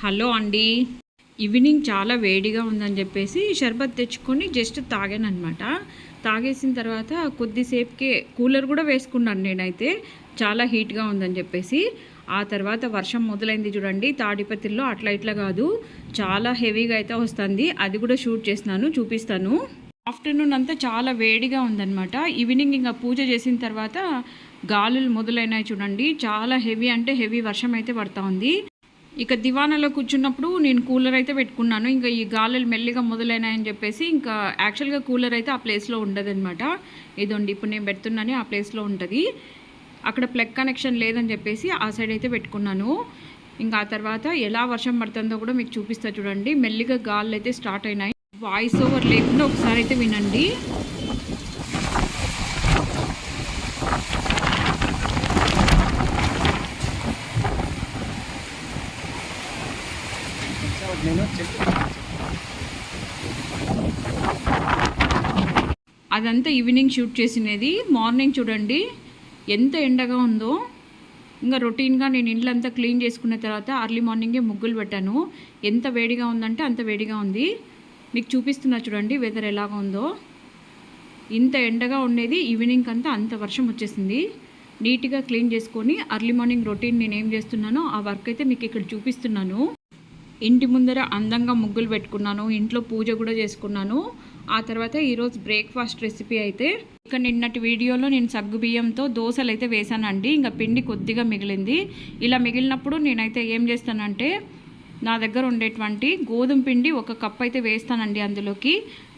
Hello అండి. Evening చాలా వేడిగా ఉందని చెప్పేసి షర్బత్ తెచ్చుకొని జస్ట్ తాగాను అనమాట తాగేసిన తర్వాత కొద్దిసేపుకే కూలర్ కూడా వేసుకున్నాను నేనైతే. చాలా హీట్గా ఉందని చెప్పేసి. ఆ తర్వాత వర్షం మొదలైంది చూడండి. తాడిపత్రిలో అట్లా ఇట్లా కాదు. చాలా హెవీగా అయితే వస్తుంది. అది కూడా షూట్ చేసినాను చూపిస్తాను. ఆఫ్టర్నూన్ అంతా చాలా వేడిగా ఉందన్నమాట. ఈవినింగ్ ఇంకా పూజ చేసిన తర్వాత గాలులు మొదలైనాయి చూడండి. చాలా హెవీ అంటే హెవీ వర్షం అయితే పడతా ఉంది. ఇక దివానాలో కూర్చున్నప్పుడు నేను కూలర్ అయితే పెట్టుకున్నాను. ఇంకా ఈ గాలులు మెల్లిగా మొదలైనాయని చెప్పేసి ఇంకా యాక్చువల్గా కూలర్ అయితే ఆ ప్లేస్లో ఉండదన్నమాట. ఇదండి ఇప్పుడు నేను పెడుతున్నాను ఆ ప్లేస్లో ఉంటుంది. అక్కడ ప్లగ్ కనెక్షన్ లేదని చెప్పేసి ఆ సైడ్ అయితే పెట్టుకున్నాను. ఇంకా ఆ తర్వాత ఎలా వర్షం పడుతుందో కూడా మీకు చూపిస్తా చూడండి. మెల్లిగా గాలు అయితే స్టార్ట్ అయినాయి. వాయిస్ ఓవర్ లేకుండా ఒకసారి అయితే వినండి. అదంతా ఈవినింగ్ షూట్ చేసినది. మార్నింగ్ చూడండి. ఎంత ఎండగా ఉందో. ఇంకా రొటీన్గా నేను ఇండ్లంతా క్లీన్ చేసుకున్న తర్వాత అర్లీ మార్నింగే ముగ్గులు పెట్టాను. ఎంత వేడిగా ఉందంటే అంత వేడిగా ఉంది. మీకు చూపిస్తున్నా చూడండి వెదర్ ఎలాగ ఉందో. ఇంత ఎండగా ఉండేది ఈవినింగ్ అంతా అంత వర్షం వచ్చేసింది. నీట్గా క్లీన్ చేసుకొని అర్లీ మార్నింగ్ రొటీన్ నేను ఏం చేస్తున్నానో ఆ వర్క్ అయితే మీకు ఇక్కడ చూపిస్తున్నాను. ఇంటి ముందర అందంగా ముగ్గులు పెట్టుకున్నాను ఇంట్లో పూజ కూడా చేసుకున్నాను. ఆ తర్వాత ఈరోజు బ్రేక్ఫాస్ట్ రెసిపీ అయితే ఇక నిన్నటి వీడియోలో నేను సగ్గు బియ్యంతో దోశలు అయితే వేసానండి ఇంకా పిండి కొద్దిగా మిగిలింది. ఇలా మిగిలినప్పుడు నేనైతే ఏం చేస్తానంటే నా దగ్గర ఉండేటువంటి గోధుమ పిండి ఒక కప్ అయితే వేస్తానండి అందులోకి.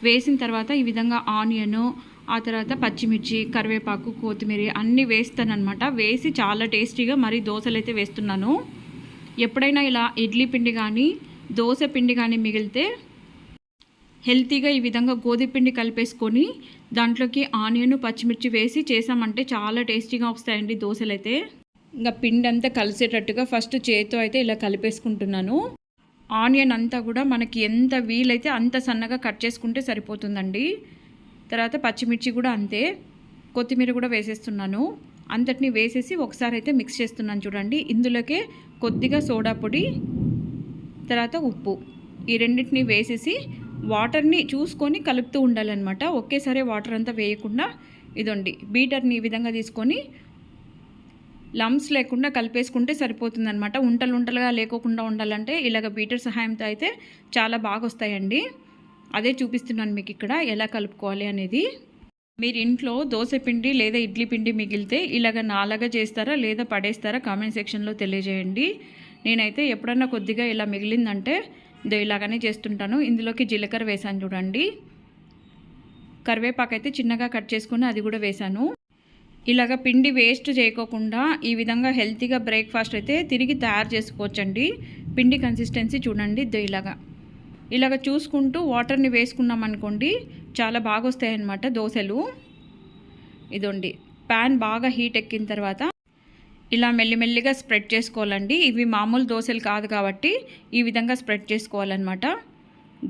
వేసిన తర్వాత ఈ విధంగా ఆనియను ఆ తర్వాత పచ్చిమిర్చి కరివేపాకు కొత్తిమీర అన్నీ వేస్తానమాట వేసి చాలా టేస్టీగా మరి దోశలు అయితే వేస్తున్నాను. ఎప్పుడైనా ఇలా ఇడ్లీ పిండి కానీ దోశ పిండి కానీ మిగిలితే హెల్తీగా ఈ విధంగా గోధుమ పిండి కలిపేసుకొని దాంట్లోకి ఆనియన్ పచ్చిమిర్చి వేసి చేసామంటే చాలా టేస్టీగా వస్తాయండి దోశలు అయితే ఇంకా పిండి అంతా కలిసేటట్టుగా ఫస్ట్ చేతితో అయితే ఇలా కలిపేసుకుంటున్నాను. ఆనియన్ అంతా కూడా మనకి ఎంత వీలైతే అంత సన్నగా కట్ చేసుకుంటే సరిపోతుందండి. తర్వాత పచ్చిమిర్చి కూడా అంతే. కొత్తిమీర కూడా వేసేస్తున్నాను. అంతటిని వేసేసి ఒకసారి అయితే మిక్స్ చేస్తున్నాను చూడండి. ఇందులోకే కొద్దిగా సోడా పొడి తర్వాత ఉప్పు. ఈ రెండింటిని వేసేసి వాటర్ని చూసుకొని కలుపుతూ ఉండాలన్నమాట. ఒకేసారి వాటర్ అంతా వేయకుండా ఇదండి. బీటర్ని ఈ విధంగా తీసుకొని లమ్స్ లేకుండా కలిపేసుకుంటే సరిపోతుందన్నమాట. ఉంటలు ఉంటలుగా లేకోకుండా ఉండాలంటే ఇలాగ బీటర్ సహాయంతో అయితే చాలా బాగా వస్తాయండి అదే చూపిస్తున్నాను మీకు ఇక్కడ ఎలా కలుపుకోవాలి అనేది. మీరు ఇంట్లో దోశ పిండి లేదా ఇడ్లీ పిండి మిగిలితే ఇలాగ నాలాగా చేస్తారా లేదా పడేస్తారా కామెంట్ సెక్షన్లో తెలియజేయండి. నేనైతే ఎప్పుడన్నా కొద్దిగా ఇలా మిగిలిందంటే ఇదో ఇలాగనే చేస్తుంటాను. ఇందులోకి జీలకర్ర వేసాను చూడండి. కరివేపాకు అయితే చిన్నగా కట్ చేసుకుని అది కూడా వేశాను. ఇలాగ పిండి వేస్ట్ చేయకోకుండా ఈ విధంగా హెల్తీగా బ్రేక్ఫాస్ట్ అయితే తిరిగి తయారు చేసుకోవచ్చండి. పిండి కన్సిస్టెన్సీ చూడండి ఇదో ఇలాగా. ఇలాగ చూసుకుంటూ వాటర్ని వేసుకున్నాం అనుకోండి చాలా బాగా వస్తాయన్నమాట దోశలు. ఇదండి. ప్యాన్ బాగా హీట్ ఎక్కిన తర్వాత ఇలా మెల్లిమెల్లిగా స్ప్రెడ్ చేసుకోవాలండి. ఇవి మామూలు దోశలు కాదు కాబట్టి ఈ విధంగా స్ప్రెడ్ చేసుకోవాలన్నమాట.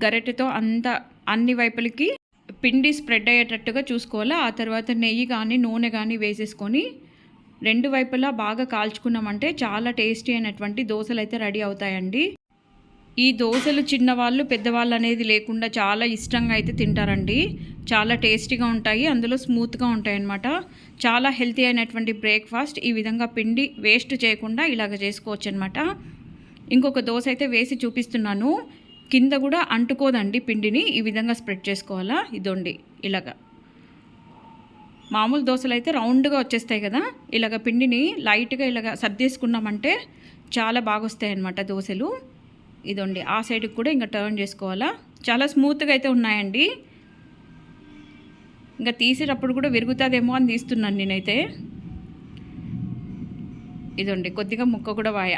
గరిటెతో అంత అన్ని వైపులకి పిండి స్ప్రెడ్ అయ్యేటట్టుగా చూసుకోవాలి. ఆ తర్వాత నెయ్యి కానీ నూనె కానీ వేసేసుకొని రెండు వైపులా బాగా కాల్చుకున్నామంటే చాలా టేస్టీ అయినటువంటి దోశలు అయితే రెడీ అవుతాయండి. ఈ దోశలు చిన్నవాళ్ళు పెద్దవాళ్ళు అనేది లేకుండా చాలా ఇష్టంగా అయితే తింటారండి. చాలా టేస్టీగా ఉంటాయి. అందులో స్మూత్గా ఉంటాయి అన్నమాట చాలా హెల్తీ అయినటువంటి బ్రేక్ఫాస్ట్ ఈ విధంగా పిండి వేస్ట్ చేయకుండా ఇలాగ చేసుకోవచ్చు అనమాట ఇంకొక దోశ అయితే వేసి చూపిస్తున్నాను. కింద కూడా అంటుకోదండి పిండిని. ఈ విధంగా స్ప్రెడ్ చేసుకోవాలా? ఇదోండి. ఇలాగా. మామూలు దోశలు అయితే రౌండ్గా వచ్చేస్తాయి కదా. ఇలాగ పిండిని లైట్గా ఇలాగ సర్దేసుకున్నామంటే చాలా బాగా వస్తాయి అన్నమాట దోశలు. ఇదండి. ఆ సైడ్కి కూడా ఇంకా టర్న్ చేసుకోవాలా? చాలా స్మూత్గా అయితే ఉన్నాయండి. ఇంకా తీసేటప్పుడు కూడా విరుగుతుందేమో అని తీస్తున్నాను నేనైతే. ఇదండి కొద్దిగా ముక్క కూడా వాయ.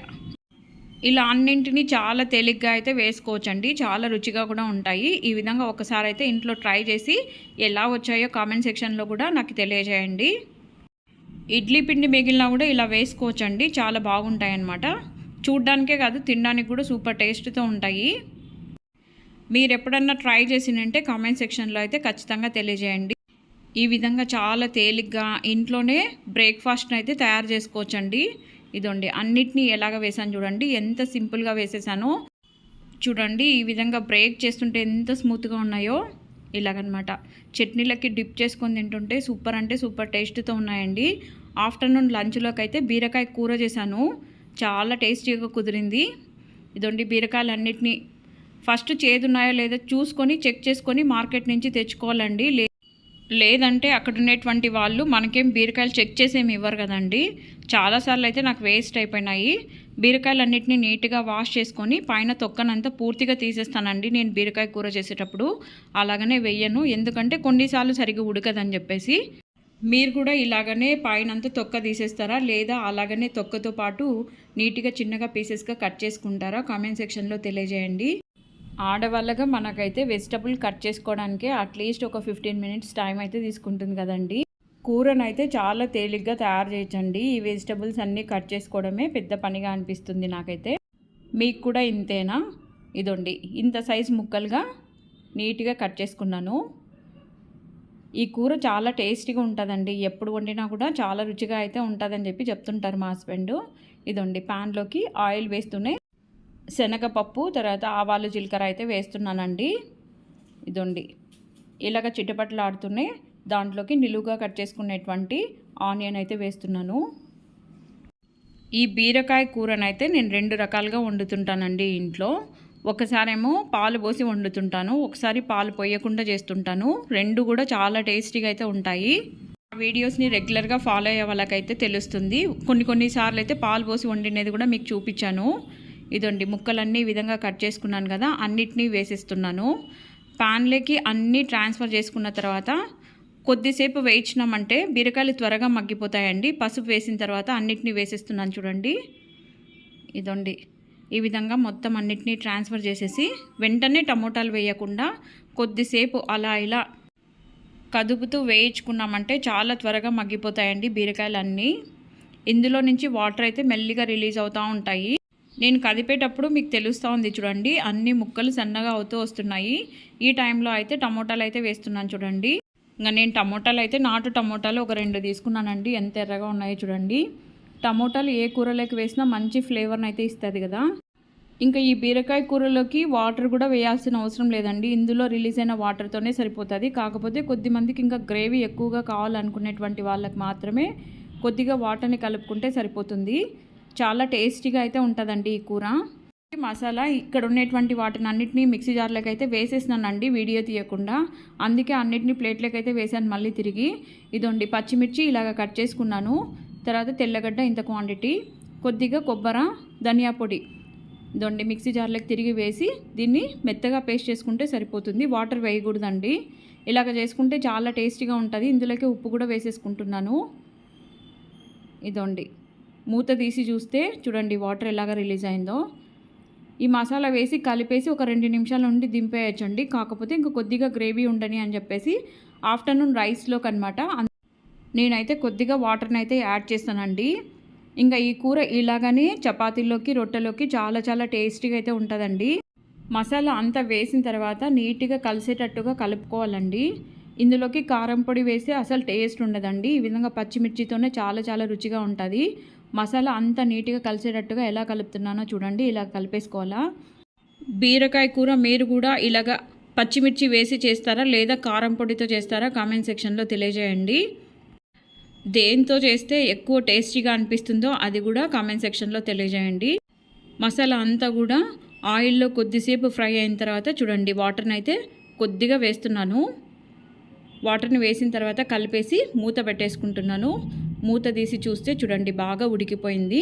ఇలా అన్నింటినీ చాలా తేలిగ్గా అయితే వేసుకోవచ్చండి. చాలా రుచిగా కూడా ఉంటాయి. ఈ విధంగా ఒకసారి అయితే ఇంట్లో ట్రై చేసి ఎలా వచ్చాయో కామెంట్ సెక్షన్లో కూడా నాకు తెలియజేయండి. ఇడ్లీ పిండి మిగిలినా కూడా ఇలా వేసుకోవచ్చండి. చాలా బాగుంటాయి అన్నమాట చూడ్డానికే కాదు తినడానికి కూడా సూపర్ టేస్ట్తో ఉంటాయి. మీరు ఎప్పుడన్నా ట్రై చేసినంటే కామెంట్ సెక్షన్లో అయితే ఖచ్చితంగా తెలియజేయండి. ఈ విధంగా చాలా తేలిగ్గా ఇంట్లోనే బ్రేక్ఫాస్ట్ని అయితే తయారు చేసుకోవచ్చండి. ఇదండి అన్నిటినీ ఎలాగ వేసాను చూడండి ఎంత సింపుల్గా వేసేసానో. చూడండి ఈ విధంగా బ్రేక్ చేస్తుంటే ఎంత స్మూత్గా ఉన్నాయో. ఇలాగనమాట. చట్నీలకి డిప్ చేసుకొని తింటుంటే సూపర్ అంటే సూపర్ టేస్ట్తో ఉన్నాయండి. ఆఫ్టర్నూన్ లంచ్లోకి అయితే బీరకాయ కూర చేశాను. చాలా టేస్టీగా కుదిరింది. ఇదండి బీరకాయలు అన్నిటినీ ఫస్ట్ చేదున్నాయో లేదో చూసుకొని చెక్ చేసుకొని మార్కెట్ నుంచి తెచ్చుకోవాలండి. లే లేదంటే అక్కడ ఉండేటువంటి వాళ్ళు మనకేం బీరకాయలు చెక్ చేసేమి ఇవ్వరు కదండి. చాలాసార్లు అయితే నాకు వేస్ట్ అయిపోయినాయి. బీరకాయలు అన్నిటిని నీట్గా వాష్ చేసుకొని పైన తొక్కనంతా పూర్తిగా తీసేస్తానండి నేను బీరకాయ కూర చేసేటప్పుడు. అలాగనే వెయ్యను ఎందుకంటే కొన్నిసార్లు సరిగ్గా ఉడకదని చెప్పేసి. మీరు కూడా ఇలాగనే పైనంతా తొక్క తీసేస్తారా? లేదా అలాగనే తొక్కతో పాటు నీట్గా చిన్నగా పీసెస్గా కట్ చేసుకుంటారా? కామెంట్ సెక్షన్లో తెలియజేయండి. ఆడవాళ్ళగా మనకైతే వెజిటబుల్ కట్ చేసుకోవడానికి అట్లీస్ట్ ఒక ఫిఫ్టీన్ మినిట్స్ టైం అయితే తీసుకుంటుంది కదండి. కూరనైతే చాలా తేలిగ్గా తయారు చేయొచ్చండి. ఈ వెజిటబుల్స్ అన్నీ కట్ చేసుకోవడమే పెద్ద పనిగా అనిపిస్తుంది నాకైతే. మీకు కూడా ఇంతేనా? ఇదండి. ఇంత సైజ్ ముక్కలుగా నీట్గా కట్ చేసుకున్నాను. ఈ కూర చాలా టేస్టీగా ఉంటుందండి. ఎప్పుడు వండినా కూడా చాలా రుచిగా అయితే ఉంటుందని చెప్పి చెప్తుంటారు మా హస్బెండ్. ఇదండి ప్యాన్లోకి ఆయిల్ వేస్తూనే శనగపప్పు తర్వాత ఆవాలు జీలకర్ర అయితే వేస్తున్నానండి. ఇదండి. ఇలాగ చిటపట్లు దాంట్లోకి నిలువుగా కట్ చేసుకునేటువంటి ఆనియన్ అయితే వేస్తున్నాను. ఈ బీరకాయ కూరనైతే నేను రెండు రకాలుగా వండుతుంటానండి ఇంట్లో. ఒకసారేమో పాలు పోసి వండుతుంటాను ఒకసారి పాలు పోయకుండా చేస్తుంటాను. రెండు కూడా చాలా టేస్టీగా అయితే ఉంటాయి. ఆ వీడియోస్ని రెగ్యులర్గా ఫాలో అయ్యే వాళ్ళకైతే తెలుస్తుంది. కొన్ని కొన్నిసార్లు అయితే పాలు పోసి వండినది కూడా మీకు చూపించాను. ఇదండి ముక్కలన్నీ ఈ విధంగా కట్ చేసుకున్నాను కదా అన్నిటినీ వేసేస్తున్నాను. ప్యాన్లోకి అన్నీ ట్రాన్స్ఫర్ చేసుకున్న తర్వాత కొద్దిసేపు వేయించినామంటే బీరకాయలు త్వరగా మగ్గిపోతాయండి. పసుపు వేసిన తర్వాత అన్నిటినీ వేసేస్తున్నాను చూడండి. ఇదండి. ఈ విధంగా మొత్తం అన్నిటినీ ట్రాన్స్ఫర్ చేసేసి వెంటనే టమోటాలు వేయకుండా కొద్దిసేపు అలా ఇలా కదుపుతూ వేయించుకున్నామంటే చాలా త్వరగా మగ్గిపోతాయండి బీరకాయలు అన్నీ ఇందులో నుంచి వాటర్ అయితే మెల్లిగా రిలీజ్ అవుతూ ఉంటాయి. నేను కదిపేటప్పుడు మీకు తెలుస్తూ ఉంది చూడండి అన్ని ముక్కలు సన్నగా అవుతూ వస్తున్నాయి. ఈ టైంలో అయితే టమోటాలు అయితే వేస్తున్నాను చూడండి. ఇంకా నేను టమోటాలు అయితే నాటు టమోటాలు ఒక రెండు తీసుకున్నానండి ఎంత ఎర్రగా ఉన్నాయో చూడండి. టమోటాలు ఏ కూరలోకి వేసినా మంచి ఫ్లేవర్ని అయితే ఇస్తుంది కదా. ఇంకా ఈ బీరకాయ కూరలోకి వాటర్ కూడా వేయాల్సిన అవసరం లేదండి. ఇందులో రిలీజ్ అయిన వాటర్తోనే సరిపోతుంది. కాకపోతే కొద్ది మందికి ఇంకా గ్రేవీ ఎక్కువగా కావాలనుకునేటువంటి వాళ్ళకి మాత్రమే కొద్దిగా వాటర్ని కలుపుకుంటే సరిపోతుంది. చాలా టేస్టీగా అయితే ఉంటుందండి ఈ కూర. మసాలా ఇక్కడ ఉన్నటువంటి వాటిని అన్నిటినీ మిక్సీ జార్లోకి అయితే వేసేసినానండి వీడియో తీయకుండా. అందుకే అన్నింటినీ ప్లేట్లోకి అయితే వేసాను మళ్ళీ తిరిగి. ఇదండి పచ్చిమిర్చి ఇలాగ కట్ చేసుకున్నాను. తర్వాత తెల్లగడ్డ ఇంత క్వాంటిటీ కొద్దిగా కొబ్బరి ధనియా పొడి. ఇదండి మిక్సీ జార్లోకి తిరిగి వేసి దీన్ని మెత్తగా పేస్ట్ చేసుకుంటే సరిపోతుంది. వాటర్ వేయకూడదండి. ఇలాగ చేసుకుంటే చాలా టేస్టీగా ఉంటుంది. ఇందులోకి ఉప్పు కూడా వేసేసుకుంటున్నాను. ఇదండి మూత తీసి చూస్తే చూడండి వాటర్ ఎలాగ రిలీజ్ అయిందో. ఈ మసాలా వేసి కలిపేసి ఒక రెండు నిమిషాల నుండి దింపేయచ్చండి. కాకపోతే ఇంకా కొద్దిగా గ్రేవీ ఉండని అని చెప్పేసి ఆఫ్టర్నూన్ రైస్లోకి అనమాట నేనైతే కొద్దిగా వాటర్ని అయితే యాడ్ చేస్తానండి. ఇంకా ఈ కూర ఇలాగనే చపాతీలోకి రొట్టెలోకి చాలా చాలా టేస్టీగా అయితే ఉంటుందండి. మసాలా అంతా వేసిన తర్వాత నీట్గా కలిసేటట్టుగా కలుపుకోవాలండి. ఇందులోకి కారం పొడి వేస్తే అసలు టేస్ట్ ఉండదండి. ఈ విధంగా పచ్చిమిర్చితోనే చాలా చాలా రుచిగా ఉంటుంది. మసాలా అంతా నీట్గా కలిసేటట్టుగా ఎలా కలుపుతున్నానో చూడండి. ఇలా కలిపేసుకోవాలా. బీరకాయ కూర మీరు కూడా ఇలాగ పచ్చిమిర్చి వేసి చేస్తారా లేదా కారం పొడితో చేస్తారా కామెంట్ సెక్షన్లో తెలియజేయండి. దేంతో చేస్తే ఎక్కువ టేస్టీగా అనిపిస్తుందో అది కూడా కామెంట్ సెక్షన్లో తెలియజేయండి. మసాలా అంతా కూడా ఆయిల్లో కొద్దిసేపు ఫ్రై అయిన తర్వాత చూడండి వాటర్ని అయితే కొద్దిగా వేస్తున్నాను. వాటర్ని వేసిన తర్వాత కలిపేసి మూత పెట్టేసుకుంటున్నాను. మూత తీసి చూస్తే చూడండి బాగా ఉడికిపోయింది.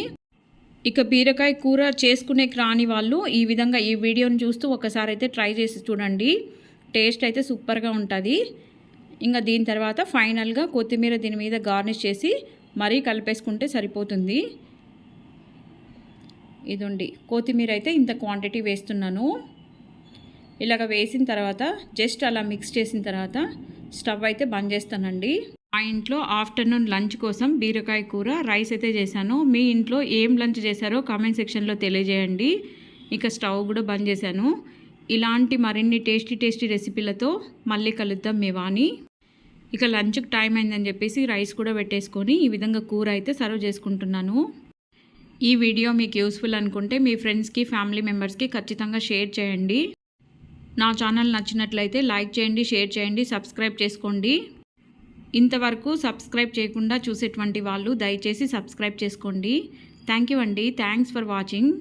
ఇక బీరకాయ కూర చేసుకునే రాని వాళ్ళు ఈ విధంగా ఈ వీడియోని చూస్తూ ఒకసారి అయితే ట్రై చేసి చూడండి. టేస్ట్ అయితే సూపర్గా ఉంటుంది. ఇంకా దీని తర్వాత ఫైనల్గా కొత్తిమీర దీని మీద గార్నిష్ చేసి మరీ కలిపేసుకుంటే సరిపోతుంది. ఇదండి. కొత్తిమీర అయితే ఇంత క్వాంటిటీ వేస్తున్నాను. ఇలాగ వేసిన తర్వాత జస్ట్ అలా మిక్స్ చేసిన తర్వాత స్టవ్ అయితే బంద్ చేస్తానండి. మా ఇంట్లో ఆఫ్టర్నూన్ లంచ్ కోసం బీరకాయ కూర రైస్ అయితే చేశాను. మీ ఇంట్లో ఏం లంచ్ చేశారో కామెంట్ సెక్షన్లో తెలియజేయండి. ఇక స్టవ్ కూడా బంద్ చేశాను. ఇలాంటి మరిన్ని టేస్టీ టేస్టీ రెసిపీలతో మళ్ళీ కలుద్దాం మీ వాణి. ఇక లంచ్కి టైం అయిందని చెప్పేసి రైస్ కూడా పెట్టేసుకొని ఈ విధంగా కూర అయితే సర్వ్ చేసుకుంటున్నాను. ఈ వీడియో మీకు యూస్ఫుల్ అనుకుంటే మీ ఫ్రెండ్స్కి ఫ్యామిలీ మెంబర్స్కి ఖచ్చితంగా షేర్ చేయండి. నా ఛానల్ నచ్చినట్లయితే లైక్ చేయండి షేర్ చేయండి సబ్స్క్రైబ్ చేసుకోండి. ఇంతవరకు సబ్స్క్రైబ్ చేయకుండా చూసేటువంటి వాళ్ళు దయచేసి సబ్స్క్రైబ్ చేసుకోండి. థ్యాంక్ యూ అండి. Thanks for watching.